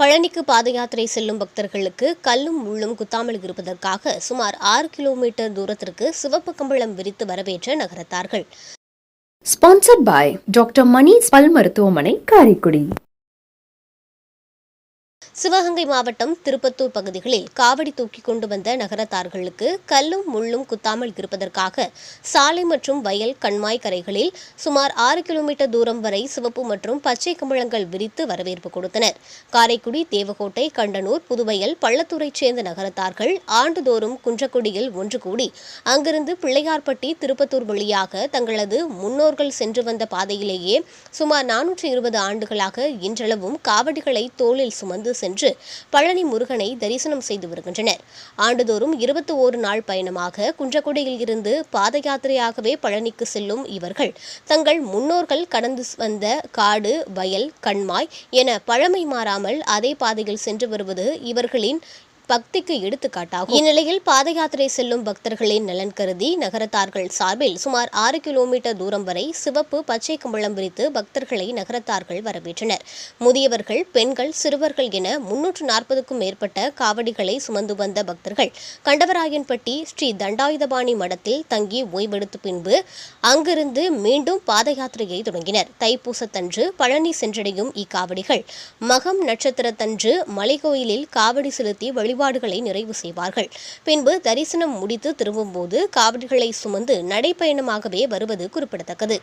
பழனிக்கு பாத யாத்திரை செல்லும் பக்தர்களுக்கு கல்லும் முள்ளும் குத்தாமல் இருப்பதற்காக சுமார் ஆறு கிலோமீட்டர் தூரத்திற்கு சிவப்பு கம்பளம் விரித்து வரவேற்ற நகரத்தார்கள். ஸ்பான்சர்ட் பாய் டாக்டர் மணி பல் மருத்துவமனை காரைக்குடி சிவகங்கை மாவட்டம் திருப்பத்தூர் பகுதிகளில் காவடி தூக்கி கொண்டு வந்த நகரத்தார்களுக்கு கல்லும் முள்ளும் குத்தாமல் இருப்பதற்காக சாலை மற்றும் வயல் கண்மாய் கரைகளில் சுமார் ஆறு கிலோமீட்டர் தூரம் வரை சிவப்பு மற்றும் பச்சை கம்பளங்கள் விரித்து வரவேற்பு கொடுத்தனர். காரைக்குடி தேவகோட்டை கண்டனூர் புதுவையில் பள்ளத்தூரைச் சேர்ந்த நகரத்தார்கள் ஆண்டுதோறும் குன்றக்குடியில் ஒன்று கூடி அங்கிருந்து பிள்ளையார்பட்டி திருப்பத்தூர் வழியாக தங்களது முன்னோர்கள் சென்று வந்த பாதையிலேயே சுமார் நானூற்றி இருபது ஆண்டுகளாக இன்றளவும் காவடிகளை தோளில் சுமந்து சென்று பழனி முருகனை தரிசனம் செய்து வருகின்றனர். ஆண்டுதோறும் இருபத்தி ஓரு நாள் பயணமாக குன்றக்குடியில் இருந்து பாத யாத்திரையாகவே பழனிக்கு செல்லும் இவர்கள் தங்கள் முன்னோர்கள் கடந்து வந்த காடு வயல் கண்மாய் என பழமை மாறாமல் அதே பாதையில் சென்று வருவது இவர்களின் பக்திக்கு எடுத்துக்காட்டாகும். இந்நிலையில் பாத யாத்திரை செல்லும் பக்தர்களின் நலன் கருதி நகரத்தார்கள் சார்பில் சுமார் ஆறு கிலோமீட்டர் தூரம் வரை சிவப்பு பச்சை கம்பளம் விரித்து பக்தர்களை நகரத்தார்கள் வரவேற்றனர். முதியவர்கள் பெண்கள் சிறுவர்கள் என முன்னூற்று நாற்பதுக்கும் மேற்பட்ட காவடிகளை சுமந்து வந்த பக்தர்கள் கண்டவராயன்பட்டி ஸ்ரீ தண்டாயுதபாணி மடத்தில் தங்கி ஓய்வெடுத்த பின்பு அங்கிருந்து மீண்டும் பாத யாத்திரையை தொடங்கினர். தைப்பூசத்தன்று பழனி சென்றடையும் இக்காவடிகள். மகம் நட்சத்திரத்தன்று மலைக்கோயிலில் காவடி செலுத்தி வழி வழிபாடுகளை நிறைவு செய்வார்கள். பின்பு தரிசனம் முடித்து திரும்பும்போது காவடிகளை சுமந்து நடைப்பயணமாகவே வருவது குறிப்பிடத்தக்கது.